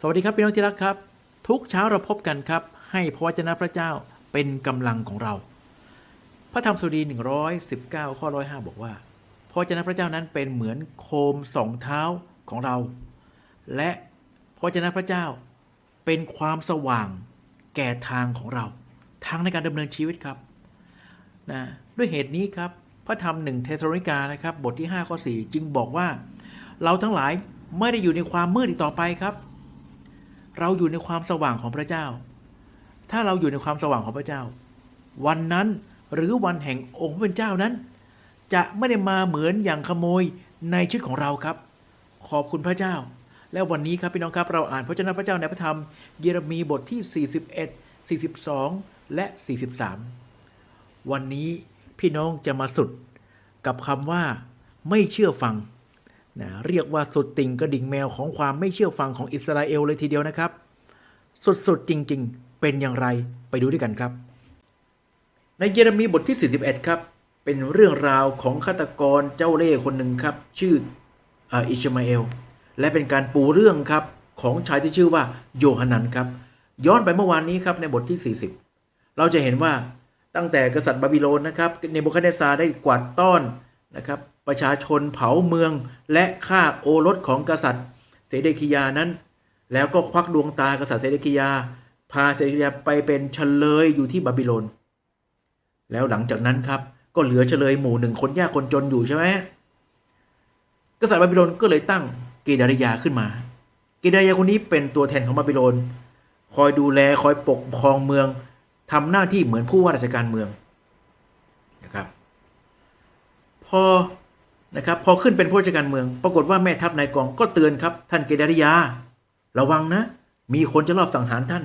สวัสดีครับพี่น้องที่รักครับ ทุกเช้าเราพบกันครับ ให้พระวจนะพระเจ้าเป็นกำลังของเรา พระธรรมสุดี 119 ข้อ 105 บอกว่า พระวจนะพระเจ้านั้นเป็นเหมือนโคมสองเท้าของเรา และพระวจนะพระเจ้าเป็นความสว่างแก่ทางของเรา ทางในการดำเนินชีวิตครับนะด้วยเหตุนี้ครับ พระธรรมหนึ่งเทสโลนิกานะครับบทที่5ข้อ4จึงบอกว่า เราทั้งหลายไม่ได้อยู่ในความมืดอีกต่อไปครับ เราอยู่ในความสว่างของพระเจ้า ถ้าเราอยู่ในความสว่างของพระเจ้า วันนั้นหรือวันแห่งองค์พระเป็นเจ้านั้น จะไม่ได้มาเหมือนอย่างขโมยในชีวิตของเราครับ ขอบคุณพระเจ้า และวันนี้ครับพี่น้องครับเราอ่านพระเจ้าพระเจ้าในพระธรรม เยเรมีบทที่ 41 42 และ 43 วันนี้พี่น้องจะมาสุดกับคำว่าไม่เชื่อฟัง นะเรียกว่าสุดติ่งกระดิ่งแมวของความไม่เชื่อฟังของอิสราเอลเลยทีเดียวนะครับ สุดๆจริงๆ เป็นอย่างไรไปดูด้วยกันครับ ในเยเรมีบทที่ 41 ครับ เป็นเรื่องราวของฆาตกรเจ้าเล่ห์คนหนึ่งครับ ชื่อออิชมาเอล และเป็นการปูเรื่องครับของชายที่ชื่อว่าโยฮันนันครับ ย้อนไปเมื่อวานนี้ครับในบทที่ 40 เราจะเห็นว่าตั้งแต่กษัตริย์บาบิโลนนะครับเนบูคัดเนซซาร์ได้กวาดต้อนนะครับ ประชาชนเผาเมืองและฆ่าโอรสของกษัตริย์เสเดคิยานั้น แล้วก็ควักดวงตากษัตริย์เสเดคิยา พาเสเดคิยาไปเป็นเฉลยอยู่ที่บาบิโลน แล้วหลังจากนั้นครับก็เหลือเฉลยหมู่หนึ่งคนยากคนจนอยู่ใช่ไหมกษัตริย์บาบิโลนก็เลยตั้งเกดาริยาขึ้นมา เกดาริยาคนนี้เป็นตัวแทนของบาบิโลน คอยดูแลคอยปกครองเมืองทำหน้าที่เหมือนผู้ว่าราชการเมืองนะครับ พอ นะครับ พอขึ้นเป็นผู้ราชการเมือง ปรากฏว่าแม่ทัพนายกองก็เตือนครับ ท่านเกดริยา ระวังนะ มีคนจะลอบสังหารท่าน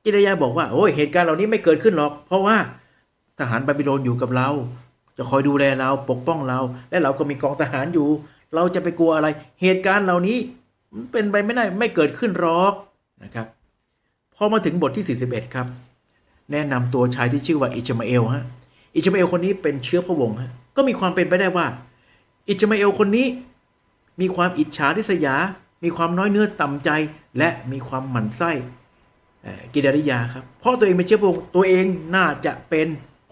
เกดริยาบอกว่าโอ้ยเหตุการณ์เหล่านี้ไม่เกิดขึ้นหรอก เพราะว่าทหารบาบิโลนอยู่กับเรา จะคอยดูแลเราปกป้องเรา และเราก็มีกองทหารอยู่ เราจะไปกลัวอะไร เหตุการณ์เหล่านี้เป็นไปไม่ได้ไม่เกิดขึ้นหรอกนะครับพอมาถึงบทที่ 41 ครับ แนะนำตัวชายที่ชื่อว่าอิชมาเอลฮะอิชมาเอลคนนี้เป็นเชื้อพระวงศ์ฮะก็มีความเป็นไปได้ว่า อิชมาเอลคนนี้ มีความอิจฉาริษยา มีความน้อยเนื้อต่ำใจ และมีความหมั่นไส้เกิดาริยาครับ เพราะตัวเองเป็นเชื้อพระวงศ์ตัวเองน่าจะเป็น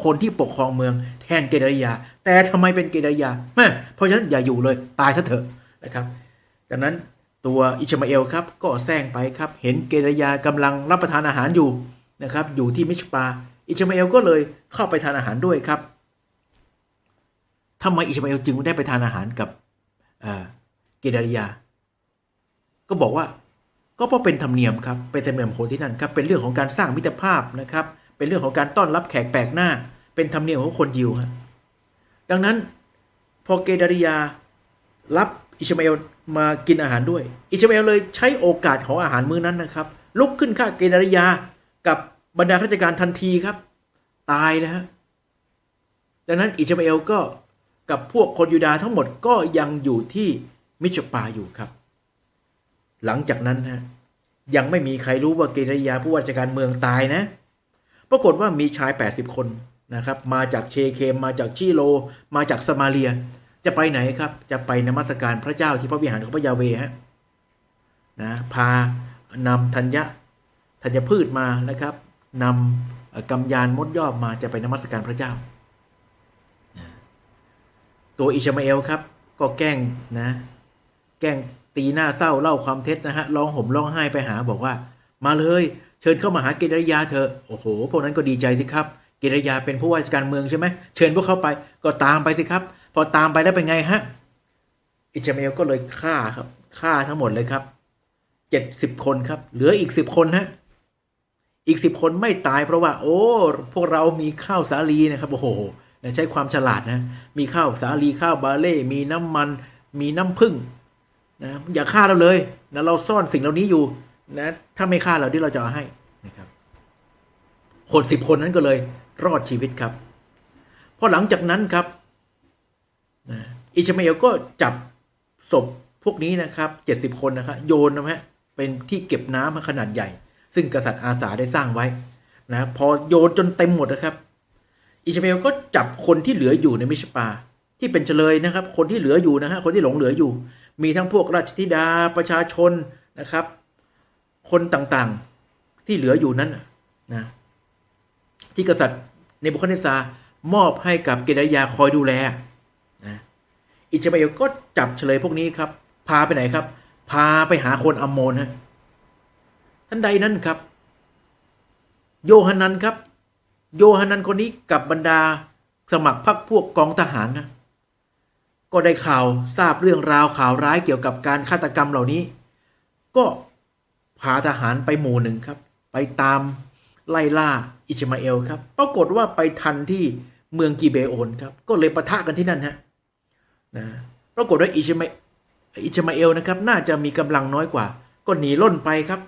คนที่ปกครองเมืองแทนเกดาริยา แต่ทำไมเป็นเกดาริยาแม่เพราะฉะนั้นอย่าอยู่เลยตายซะเถอะนะครับ ดังนั้นตัวอิชมาเอลครับก็แซงไปครับ เห็นเกดาริยากำลังรับประทานอาหารอยู่นะครับ อยู่ที่มิชปา อิชมาเอลก็เลยเข้าไปทานอาหารด้วยครับ ทำไมอิชมาเอลจึงได้ไปทานอาหารกับเกดาริยา ก็บอกว่าก็เพราะเป็นธรรมเนียมครับ เป็นธรรมเนียมของคนที่นั่นครับ เป็นเรื่องของการสร้างมิตรภาพนะครับ เป็นเรื่องของการต้อนรับแขกแปลกหน้า เป็นธรรมเนียมของคนยิวฮะดังนั้นพอเกดาริยารับอิชมาเอลมากินอาหารด้วย อิชมาเอลเลยใช้โอกาสของอาหารมื้อนั้นนะครับ ลุกขึ้นฆ่าเกดาริยากับบรรดาข้าราชการทันทีครับ ตายนะฮะ ดังนั้นอิชมาเอลก็ กับพวกคนยูดาห์ทั้งหมดก็ยังอยู่ที่มิชปาอยู่ครับ หลังจากนั้นฮะยังไม่มีใครรู้ว่าเกดาริยาผู้ว่าราชการเมืองตายนะ ปรากฏว่ามีชาย 80 คนนะครับ มาจากเชเคมมาจากชิโล มาจากสมาเลีย จะไปไหนครับ จะไปนมัสการพระเจ้าที่พระวิหารของพระยาเวฮะนะพานำธัญญะธัญพืชมานะครับนำกำยานมดยอบมาจะไปนมัสการพระเจ้า ตัวอิชมาเอลครับ ก็แกล้งนะ แกล้งตีหน้าเศร้าเล่าความเท็จนะฮะร้องห่มร้องไห้ไปหาบอกว่า มาเลยเชิญเข้ามาหาเกดริยาเถอโอ้โห พวกนั้นก็ดีใจสิครับเกดริยาเป็นผู้ว่าราชการเมืองใช่ไหมเชิญพวกเขาไปก็ตามไปสิครับ พอตามไปแล้วเป็นไงฮะอิชมาเอลก็เลยฆ่าครับฆ่าทั้งหมดเลยครับเจ็ดสิบคนครับ เหลืออีกสิบคนฮะอีกสิบคนไม่ตายเพราะว่า โอ้ พวกเรามีข้าวสาลีนะครับโอ้โห ใช้ความฉลาดนะมีข้าวสาลีข้าวบาเล่มีน้ำมันมีน้ำผึ้งนะอย่าฆ่าเราเลยนะเราซ่อนสิ่งเหล่านี้อยู่นะถ้าไม่ฆ่าเราที่เราจะเอาให้นะครับคนสิบคนนั้นก็เลยรอดชีวิตครับพอหลังจากนั้นครับนะอิชมาเอลก็จับศพพวกนี้นะครับเจ็ดสิบคนนะครับโยนนะฮะเป็นที่เก็บน้ำขนาดใหญ่ ซึ่งกษัตริย์อาสาได้สร้างไว้นะพอโยนจนเต็มหมดนะครับ อิชมาเอลก็จับคนที่เหลืออยู่ในมิชปา ที่เป็นเฉลยนะครับ คนที่เหลืออยู่นะฮะคนที่หลงเหลืออยู่ มีทั้งพวกราชธิดาประชาชนนะครับ คนต่างๆที่เหลืออยู่นั้นนะที่กษัตริย์เนบุคดเนซามอบให้กับเกดายาคอยดูแลนะอิชมาเอลก็จับเฉลยพวกนี้ครับ พาไปไหนครับ พาไปหาคนอัมโมนฮะท่านใดนั้นครับ โยฮันนันครับ โยฮันนันคนนี้กับบรรดาสมัครพรรคพวกกองทหารนะก็ได้ข่าวทราบเรื่องราวข่าวร้ายเกี่ยวกับการฆาตกรรมเหล่านี้ ก็พาทหารไปหมู่หนึ่งครับ ไปตามไล่ล่าอิชมาเอลครับปรากฏว่าไปทันที่เมืองกีเบโอนครับ ก็เลยปะทะกันที่นั่นฮะนะปรากฏว่าอิชมาอิชมาเอลนะครับน่าจะมีกำลังน้อยกว่า ก็หนีล่นไปครับ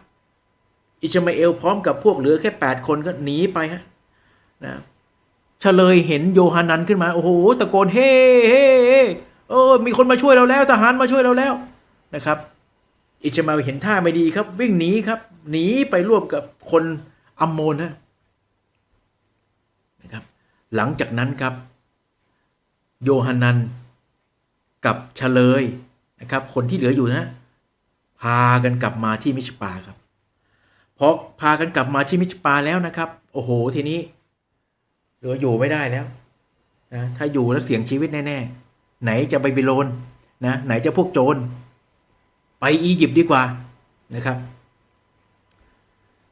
อิชมาเอลพร้อมกับพวกเหลือแค่แปดคนก็หนีไปฮะ นะเฉลยเห็นโยฮานันขึ้นมา โอ้โหตะโกนเฮ้เฮ้เเออ มีคนมาช่วยเราแล้วทหารมาช่วยเราแล้วนะครับ อิชมาเอลเห็นท่าไม่ดีครับ วิ่งหนีครับ หนีไปร่วมกับคนอัมโมนฮะนะครับ หลังจากนั้นครับ โยฮันนันกับเฉลยนะครับ คนที่เหลืออยู่นะพากันกลับมาที่มิชปาครับพอพากันกลับมาที่มิชปาแล้วนะครับ โอ้โหทีนี้ หลืออยู่ไม่ได้แล้วนะถ้าอยู่แล้วเสี่ยงชีวิตแน่ๆไหนจะไปบิโลนนะไหนจะพวกโจรไปอียิปต์ดีกว่านะครับ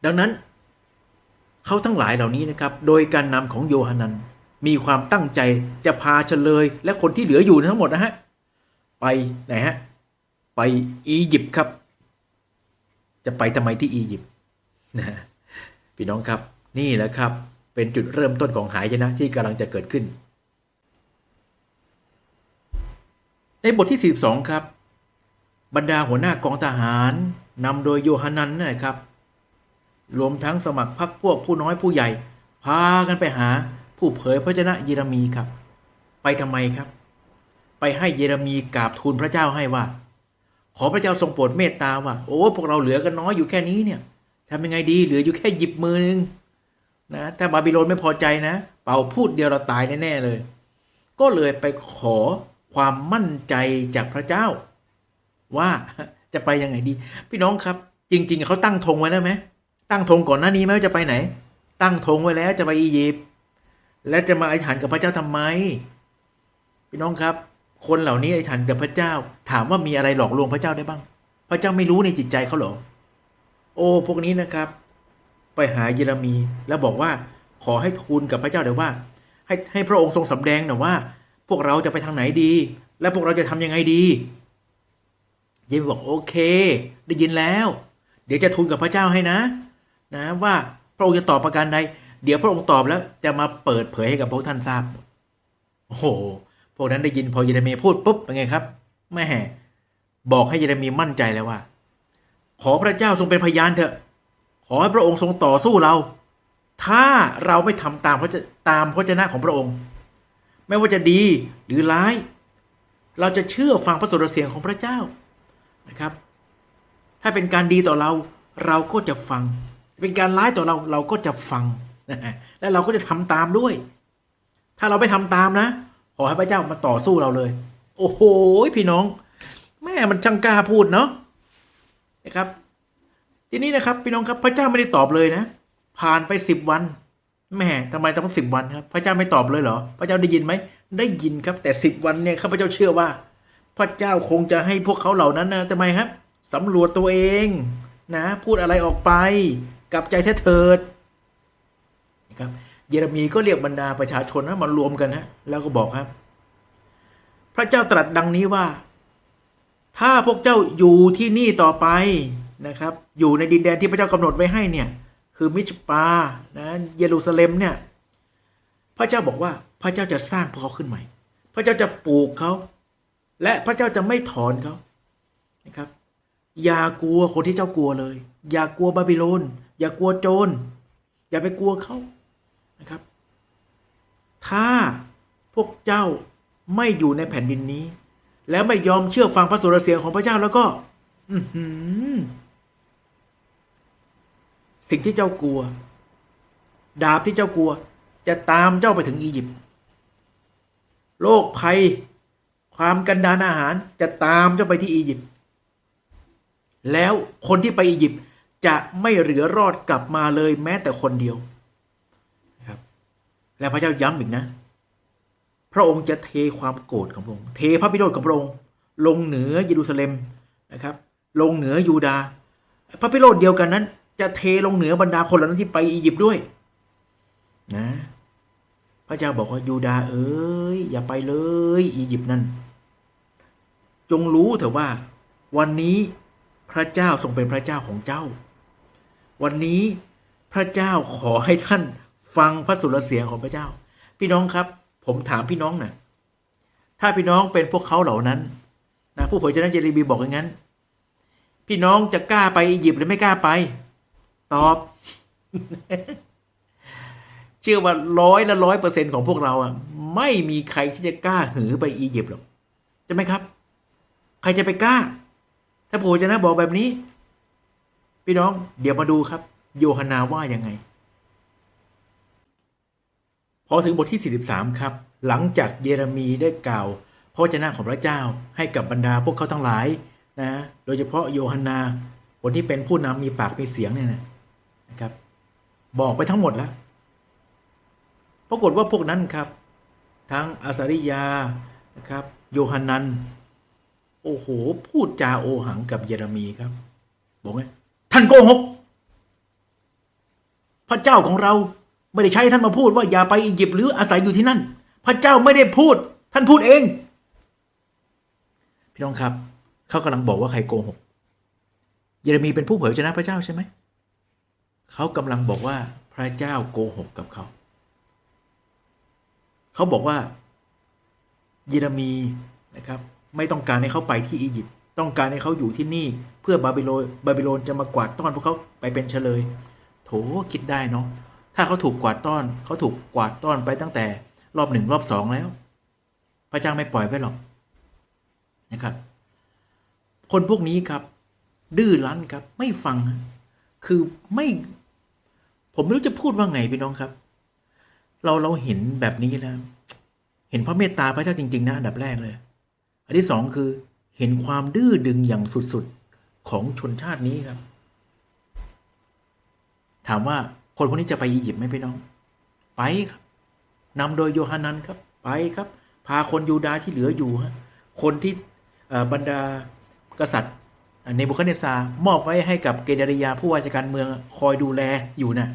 ดังนั้นเขาทั้งหลายเหล่านี้นะครับ โดยการนำของโยฮันนันมีความตั้งใจจะพาเฉลย และคนที่เหลืออยู่ทั้งหมดนะฮะไปไหนฮะไปอียิปต์ครับ จะไปทำไมที่อียิปต์นะพี่น้องครับนี่แหละครับ เป็นจุดเริ่มต้นของหายชนะที่กำลังจะเกิดขึ้น ในบทที่ 42 ครับ บรรดาหัวหน้ากองทหารนำโดยโยฮันนันนะครับ รวมทั้งสมัครพรรคพวกผู้น้อยผู้ใหญ่ พากันไปหาผู้เผยพระชนะเยเรมีครับ ไปทำไมครับ ไปให้เยเรมีกราบทูลพระเจ้าให้ว่า ขอพระเจ้าทรงโปรดเมตตาว่า โอ้พวกเราเหลือกันน้อยอยู่แค่นี้เนี่ยทำยังไงดีเหลืออยู่แค่หยิบมือนึง นะถ้าบาบิโลนไม่พอใจนะ เป่าพูดเดียวเราตายแน่ๆเลย ก็เลยไปขอความมั่นใจจากพระเจ้า ว่าจะไปยังไงดี พี่น้องครับ จริง ๆ เขาตั้งธงไว้แล้วไหมตั้งธงก่อนหน้านี้ไหมว่าจะไปไหน ตั้งธงไว้แล้วจะไปอียิปต์แล้วจะมาอฐานกับพระเจ้าทำไม พี่น้องครับ คนเหล่านี้อฐานกับพระเจ้า ถามว่ามีอะไรหลอกลวงพระเจ้าได้บ้าง พระเจ้าไม่รู้ในจิตใจเขาเหรอ โอ้พวกนี้นะครับ ไปหาเยเรมี แล้วบอกว่าขอให้ทูลกับพระเจ้าเดี๋ยวว่า ให้ให้พระองค์ทรงสำแดงหน่อยว่า พวกเราจะไปทางไหนดี และพวกเราจะทำยังไงดีเยเรมีบอกโอเค ได้ยินแล้ว เดี๋ยวจะทูลกับพระเจ้าให้นะ นะว่าพระองค์จะตอบประการใดเดี๋ยวพระองค์ตอบแล้วจะมาเปิดเผยให้กับพวกท่านทราบโอ้โหพวกนั้นได้ยินพอเยเรมีพูดปุ๊บเป็นไงครับแม่บอกให้เยเรมีมั่นใจแล้วว่า ขอพระเจ้าทรงเป็นพยานเถอะ ขอให้พระองค์ทรงต่อสู้เรา ถ้าเราไม่ทำตามพระตามพระเจ้าของพระองค์ ไม่ว่าจะดีหรือร้าย เราจะเชื่อฟังพระสุรเสียงของพระเจ้านะครับ ถ้าเป็นการดีต่อเราเราก็จะฟัง เป็นการร้ายต่อเราเราก็จะฟังและเราก็จะทำตามด้วย ถ้าเราไม่ทำตามนะ ขอให้พระเจ้ามาต่อสู้เราเลย โอ้โหพี่น้อง แม่มันช่างกล้าพูดเนาะนะครับ ทีนี้นะครับพี่น้องครับพระเจ้าไม่ได้ตอบเลยนะ ผ่านไปสิบวันแม่ทำไมต้องสิบวันครับ พระเจ้าไม่ตอบเลยเหรอ พระเจ้าได้ยินไหมได้ยินครับ แต่สิบวันเนี่ยข้าพเจ้าเชื่อว่า พระเจ้าคงจะให้พวกเขาเหล่านั้นนะทำไมครับสำรวจตัวเองนะ พูดอะไรออกไปกับใจแท้เถิดนะครับเยเรมีก็เรียกบรรดาประชาชนนะมารวมกันนะแล้วก็บอกครับ พระเจ้าตรัสดังนี้ว่า ถ้าพวกเจ้าอยู่ที่นี่ต่อไป นะครับ อยู่ในดินแดนที่พระเจ้ากำหนดไว้ให้เนี่ย คือมิชปานะเยรูซาเล็มเนี่ย พระเจ้าบอกว่าพระเจ้าจะสร้างพวกเขาขึ้นใหม่ พระเจ้าจะปลูกเขา และพระเจ้าจะไม่ถอนเขานะครับ อย่ากลัวคนที่เจ้ากลัวเลย อย่ากลัวบาบิโลน อย่ากลัวโจร อย่าไปกลัวเขานะครับ ถ้าพวกเจ้าไม่อยู่ในแผ่นดินนี้ แล้วไม่ยอมเชื่อฟังพระสุรเสียงของพระเจ้าแล้วก็ อื สิ่งที่เจ้ากลัว ดาบที่เจ้ากลัว จะตามเจ้าไปถึงอียิปต์โรคภัย ความกันดานอาหารจะตามเจ้าไปที่อียิปต์แล้วคนที่ไปอียิปต์จะไม่เหลือรอดกลับมาเลยแม้แต่คนเดียวนะครับ และพระเจ้าย้ำอีกนะ พระองค์จะเทความโกรธของพระองค์เทพระพิโรธของพระองค์ลงเหนือเยรูซาเล็มนะครับ ลงเหนือยูดาห์พระพิโรธเดียวกันนั้น จะเทลงเหนือบรรดาคนเหล่านั้นที่ไปอียิปต์ด้วย นะ พระเจ้าบอกว่ายูดาเอ้ยอย่าไปเลย อียิปต์นั่น จงรู้เถอะว่า วันนี้พระเจ้าทรงเป็นพระเจ้าของเจ้า วันนี้พระเจ้าขอให้ท่านฟังพระสุรเสียงของพระเจ้า พี่น้องครับ ผมถามพี่น้องหน่อยถ้าพี่น้องเป็นพวกเขาเหล่านั้นนะผู้เผยชนะเจรีบีบอกอย่างนั้น พี่น้องจะกล้าไปอียิปต์หรือไม่กล้าไป ตอบ เชื่อว่าร้อยละร้อยเปอร์เซ็นของพวกเราอะ ไม่มีใครที่จะกล้าหือไปอียิปต์หรอกใช่ไหมครับ ใครจะไปกล้า ถ้าผู้เผยชนะบอกแบบนี้ พี่น้อง เดี๋ยวมาดูครับ โยฮันนาว่ายังไง พอถึงบทที่ 43 ครับ หลังจากเยเรมีได้กล่าวพระวจนะของพระเจ้าให้กับบรรดาพวกเขาทั้งหลายนะ โดยเฉพาะโยฮันนา คนที่เป็นผู้นำมีปากมีเสียงเนี่ยนะะครับ บอกไปทั้งหมดแล้วปรากฏว่าพวกนั้นครับ ทั้งอาซาริยานะครับ โยฮันนันโอ้โห พูดจาโอหังกับเยเรมีครับ บอกไงท่านโกหก พระเจ้าของเราไม่ได้ใช้ท่านมาพูดว่าอย่าไปอียิปต์หรืออาศัยอยู่ที่นั่น พระเจ้าไม่ได้พูด ท่านพูดเอง พี่น้องครับ เขากำลังบอกว่าใครโกหก เยเรมีเป็นผู้เผยชนะพระเจ้าใช่ไหม เขากำลังบอกว่าพระเจ้าโกหกกับเขา เขาบอกว่าเยเรมีนะครับไม่ต้องการให้เขาไปที่อียิปต์ต้องการให้เขาอยู่ที่นี่เพื่อบาบิโลบาบิโลนจะมากวาดต้อนพวกเขาไปเป็นเฉลย โถคิดได้เนาะถ้าเขาถูกกวาดต้อนเขาถูกกวาดต้อนไปตั้งแต่รอบหนึ่งรอบสองแล้ว พระเจ้าไม่ปล่อยไว้หรอกนะครับ คนพวกนี้ครับ ดื้อรั้นครับไม่ฟังคือไม่ ผมไม่รู้จะพูดว่าไงพี่น้องครับ เราเราเห็นแบบนี้แล้วเห็นพระเมตตาพระเจ้าจริง ๆ นะอันดับแรกเลย อันที่สองคือเห็นความดื้อดึงอย่างสุดๆของชนชาตินี้ครับ ถามว่าคนพวกนี้จะไปอียิปต์ไหมพี่น้อง ไปครับนำโดยโยฮันนันครับ ไปครับ พาคนยูดาห์ที่เหลืออยู่ฮะคนที่บรรดากษัตริย์ในบุคเนซามอบไว้ให้กับเกเดริยาผู้ว่าราชการเมืองคอยดูแลอยู่นะ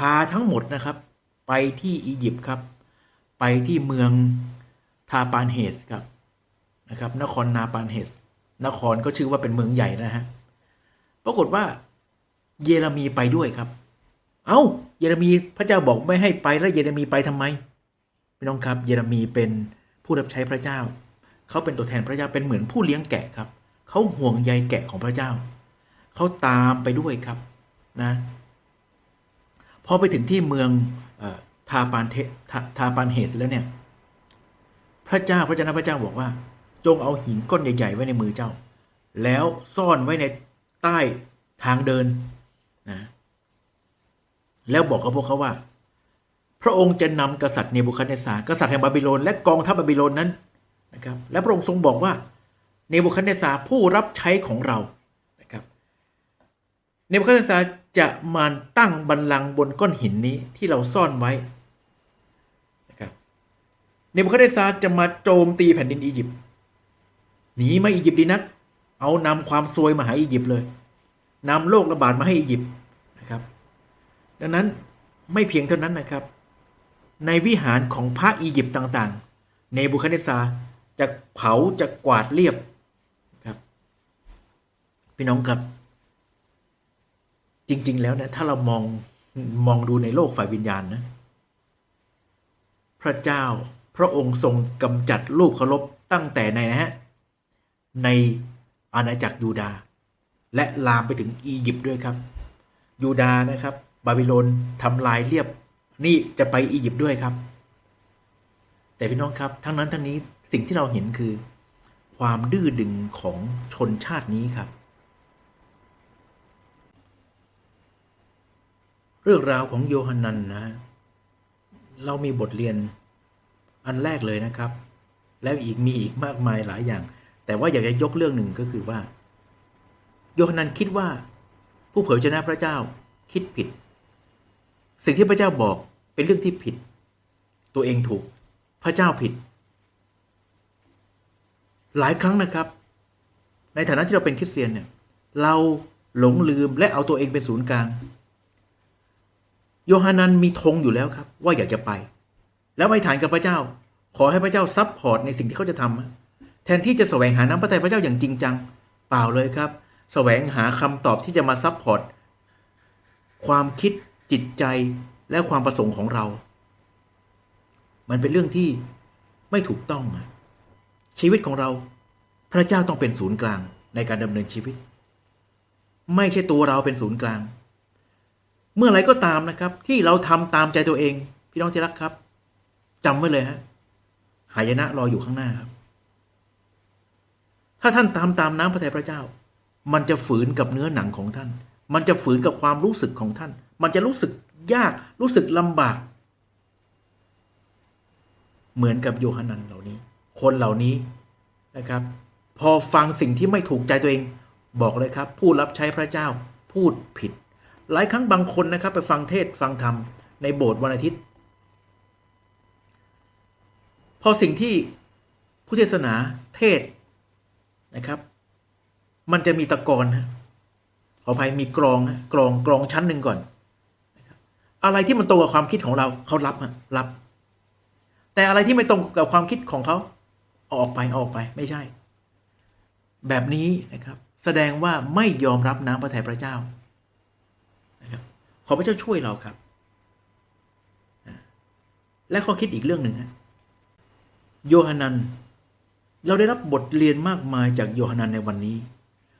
พาทั้งหมดนะครับ ไปที่อียิปต์ครับ ไปที่เมืองทาปานเฮสครับนะครับ นครนาปานเฮสนครก็ชื่อว่าเป็นเมืองใหญ่นะฮะปรากฏว่าเยเรมีไปด้วยครับ เอา้าเยเรมีพระเจ้าบอกไม่ให้ไปแล้วเยเรมีไปทำไมพี่น้องครับ เยเรมีเป็นผู้รับใช้พระเจ้า เขาเป็นตัวแทนพระเจ้าเป็นเหมือนผู้เลี้ยงแกะครับ เขาห่วงใยแกะของพระเจ้า เขาตามไปด้วยครับนะ พอไปถึงที่เมืองเออทาปานเททาทาปานเฮสแล้วเนี่ย พระเจ้าพระเจ้าพระเจ้าบอกว่า จงเอาหินก้อนใหญ่ๆไว้ในมือเจ้า แล้วซ่อนไว้ในใต้ทางเดินนะแล้วบอกกับพวกเขาว่า พระองค์จะนำกษัตริย์เนบูคัดเนสารกษัตริย์แห่งบาบิโลนและกองทัพบาบิโลนนั้นนะครับ และพระองค์ทรงบอกว่าเนบูคัดเนสารผู้รับใช้ของเรานะครับ เนบูคัดเนสาจะมาตั้งบัลลังก์บนก้อนหินนี้ที่เราซ่อนไว้นะครับเนบูคัดเนสาจะมาโจมตีแผ่นดินอียิปต์หนีมาอียิปต์ดีนัก เอานำความซวยมาหาอียิปต์เลยนำโรคระบาดมาให้อียิปต์นะครับ ดังนั้นไม่เพียงเท่านั้นนะครับ ในวิหารของพระอียิปต์ต่างๆ เนบูคัดเนซาจะเผาจะกวาดเรียบครับ พี่น้องครับ จริง ๆ แล้วนี่ยถ้าเรามองมองดูในโลกฝ่ายวิญญาณนะ พระเจ้าพระองค์ทรงกำจัดรูปเคารพตั้งแต่ในนะฮะในอาณาจักรยูดาห์และลามไปถึงอียิปต์ด้วยครับ ยูดานะครับ บาบิโลนทำลายเรียบนี่จะไปอียิปต์ด้วยครับ แต่พี่น้องครับทั้งนั้นทั้งนี้สิ่งที่เราเห็นคือ ความดื้อดึงของชนชาตินี้ครับ รื่องราวของโยฮันนันนะ เรามีบทเรียนอันแรกเลยนะครับ แล้วอีกมีอีกมากมายหลายอย่าง แต่ว่าอยากจะยกเรื่องหนึ่งก็คือว่า โยฮันนันคิดว่า ผู้เผยพระวจนะพระเจ้าคิดผิด สิ่งที่พระเจ้าบอกเป็นเรื่องที่ผิด ตัวเองถูกพระเจ้าผิด หลายครั้งนะครับ ในฐานะที่เราเป็นคริสเตียนเนี่ยเราหลงลืมและเอาตัวเองเป็นศูนย์กลาง โยฮานันมีธงอยู่แล้วครับ ว่าอยากจะไป แล้วไม่ฐานกับพระเจ้า ขอให้พระเจ้าซับพอร์ตในสิ่งที่เขาจะทำแทนที่จะแสวงหาน้ำพระทัยพระเจ้าอย่างจริงจัง เปล่าเลยครับ แสวงหาคำตอบที่จะมาซับพอร์ตความคิดจิตใจและความประสงค์ของเรา มันเป็นเรื่องที่ไม่ถูกต้อง ชีวิตของเรา พระเจ้าต้องเป็นศูนย์กลางในการดำเนินชีวิต ไม่ใช่ตัวเราเป็นศูนย์กลาง เมื่อไรก็ตามนะครับ ที่เราทำตามใจตัวเอง พี่น้องที่รักครับจำไว้เลยฮะหายนะรออยู่ข้างหน้าครับ ถ้าท่านตามตามน้ำพระทัยพระเจ้า มันจะฝืนกับเนื้อหนังของท่าน มันจะฝืนกับความรู้สึกของท่าน มันจะรู้สึกยากรู้สึกลำบาก เหมือนกับโยฮันนันเหล่านี้ คนเหล่านี้นะครับ พอฟังสิ่งที่ไม่ถูกใจตัวเอง บอกเลยครับ ผู้รับใช้พระเจ้าพูดผิด หลายครั้งบางคนนะครับ ไปฟังเทศฟังธรรมในโบสถ์วันอาทิตย์ พอสิ่งที่ผู้เทศนาเทศนะครับ มันจะมีตะกอนฮะขออภัยมีกรองฮะกรองกรองชั้นหนึ่งก่อน อะไรที่มันตรงกับความคิดของเราเขารับฮะรับ แต่อะไรที่ไม่ตรงกับความคิดของเขาเอาออกไปเอาออกไปไม่ใช่ แบบนี้นะครับ แสดงว่าไม่ยอมรับน้ำพระทัยพระเจ้า อพระเจ้าช่วยเราครับ และข้อคิดอีกเรื่องหนึ่งฮะโยฮันนัน เราได้รับบทเรียนมากมายจากโยฮันนันในวันนี้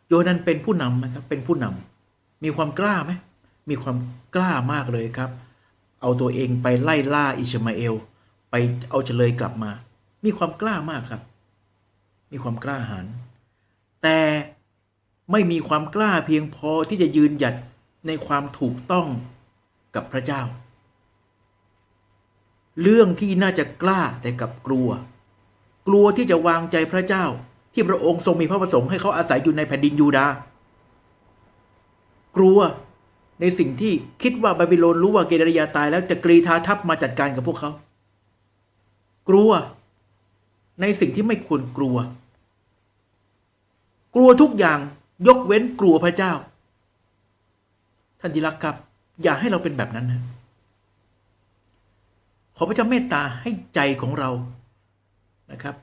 โยฮันนันเป็นผู้นำนะครับ เป็นผู้นำมีความกล้าไหมมีความกล้ามากเลยครับ เอาตัวเองไปไล่ล่าอิชมาเอล ไปเอาเฉลยกลับมา มีความกล้ามากครับ มีความกล้าหาญแต่ไม่มีความกล้าเพียงพอที่จะยืนหยัด ในความถูกต้องกับพระเจ้า เรื่องที่น่าจะกล้าแต่กลับกลัว กลัวที่จะวางใจพระเจ้าที่พระองค์ทรงมีพระประสงค์ให้เขาอาศัยอยู่ในแผ่นดินยูดาห์กลัวในสิ่งที่คิดว่าบาบิโลนรู้ว่าเกดริยาตายแล้วจะกรีธาทัพมาจัดการกับพวกเขา กลัว ในสิ่งที่ไม่ควรกลัว กลัวทุกอย่างยกเว้นกลัวพระเจ้า ท่านที่รักครับ อย่าให้เราเป็นแบบนั้นนะขอพระเจ้าเมตตาให้ใจของเรานะครับ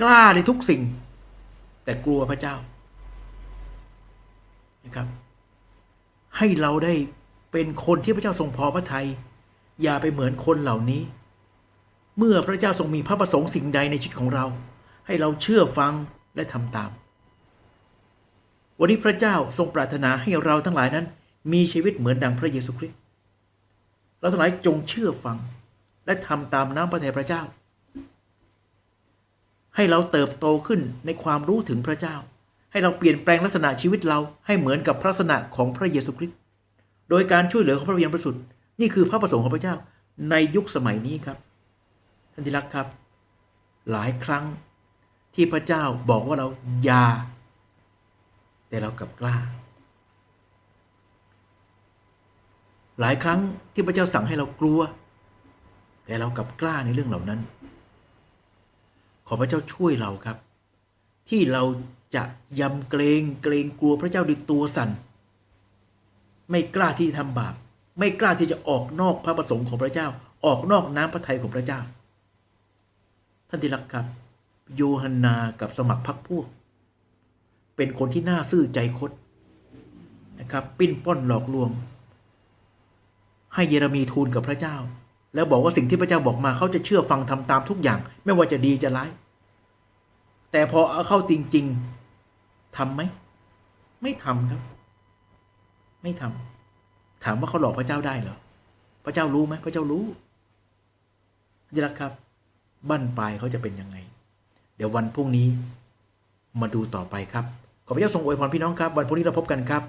กล้าในทุกสิ่ง แต่กลัวพระเจ้านะครับ ให้เราได้เป็นคนที่พระเจ้าทรงพอพระทยัยอย่าไปเหมือนคนเหล่านี้ เมื่อพระเจ้าทรงมีพระประสงค์สิ่งใดในชีวิตของเรา ให้เราเชื่อฟังและทำตาม วันนี้พระเจ้าทรงปรารถนาให้เราทั้งหลายนั้น มีชีวิตเหมือนดังพระเยซูคริสต์เราทั้งหลายจงเชื่อฟัง และทำตามน้ำพระทัยพระเจ้า ให้เราเติบโตขึ้นในความรู้ถึงพระเจ้า ให้เราเปลี่ยนแปลงลักษณะชีวิตเราให้เหมือนกับพระลักษณะของพระเยซูคริสต์โดยการช่วยเหลือของพระวิญญาณบริสุทธิ์นี่คือพระประสงค์ของพระเจ้าในยุคสมัยนี้ครับท่านที่รักครับ หลายครั้งที่พระเจ้าบอกว่าเราอย่า แต่เรากลับกล้า หลายครั้งที่พระเจ้าสั่งให้เรากลัว แต่เรากลับกล้าในเรื่องเหล่านั้น ขอพระเจ้าช่วยเราครับ ที่เราจะยำเกรงเกรงกลัวพระเจ้าด้วยตัวสั่นไม่กล้าที่จะทำบาป ไม่กล้าที่จะออกนอกพระประสงค์ของพระเจ้า ออกนอกน้ำพระทัยของพระเจ้า ท่านที่รักครับ โยฮันนากับสมัครพรรคพวก เป็นคนที่น่าซื่อใจคดนะครับปิ้นป้อนหลอกลวง ให้เยเรมีทูลกับพระเจ้า แล้วบอกว่าสิ่งที่พระเจ้าบอกมาเขาจะเชื่อฟังทำตามทุกอย่าง ไม่ว่าจะดีจะร้าย แต่พอเอาเข้าจริง ๆทำไหมไม่ทำครับ ไม่ทำถามว่าเขาหลอกพระเจ้าได้เหรอพระเจ้ารู้ไหมพระเจ้ารู้ยรักครับบั้นปลายเขาจะเป็นยังไง เดี๋ยววันพรุ่งนี้มาดูต่อไปครับ ขอพระเจ้าทรงอวยพรพี่น้องครับ วันพรุ่งนี้เราพบกันครับ